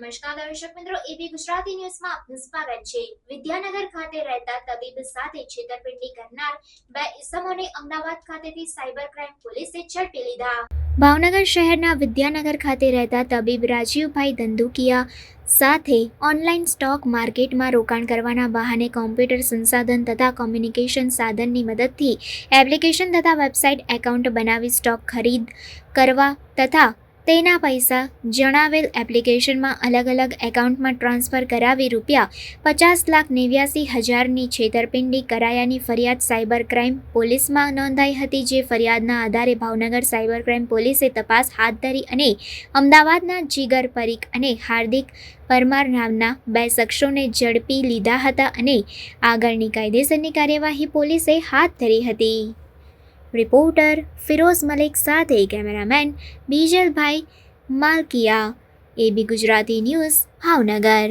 નમસ્કાર દર્શક મિત્રો એબી ગુજરાતી ન્યૂઝમાં આપનું સ્વાગત છે. વિદ્યાનગર ખાતે રહેતા તબીબ સાથે છેતરપિંડી કરનાર બે ઇસમોને અમદાવાદ ખાતેથી સાયબર ક્રાઇમ પોલીસે ઝડપી લીધા. ભાવનગર શહેરના વિદ્યાનગર ખાતે રહેતા તબીબ રાજીવભાઈ ધંધુકિયા સાથે ઓનલાઈન સ્ટોક માર્કેટમાં રોકાણ કરવાના બહાને કોમ્પ્યુટર સંસાધન તથા કોમ્યુનિકેશન સાધનની મદદથી એપ્લિકેશન તથા વેબસાઇટ એકાઉન્ટ બનાવી સ્ટોક ખરીદ કરવા તથા તેના પૈસા જણાવેલ એપ્લિકેશનમાં અલગ અલગ એકાઉન્ટમાં ટ્રાન્સફર કરાવી રૂપિયા પચાસ લાખ નેવ્યાસી હજારની છેતરપિંડી કરાયાની ફરિયાદ સાયબર ક્રાઇમ પોલીસમાં નોંધાઈ હતી, જે ફરિયાદના આધારે ભાવનગર સાયબર ક્રાઇમ પોલીસે તપાસ હાથ ધરી અને અમદાવાદના જીગર પરીખ અને હાર્દિક પરમાર નામના બે શખ્સોને ઝડપી લીધા હતા અને આગળની કાયદેસરની કાર્યવાહી પોલીસે હાથ ધરી હતી. રિપોર્ટર ફિરોઝ મલિક સાથે કેમેરામેન બીજલભાઈ માલકિયા એબી ગુજરાતી ન્યૂઝ ભાવનગર.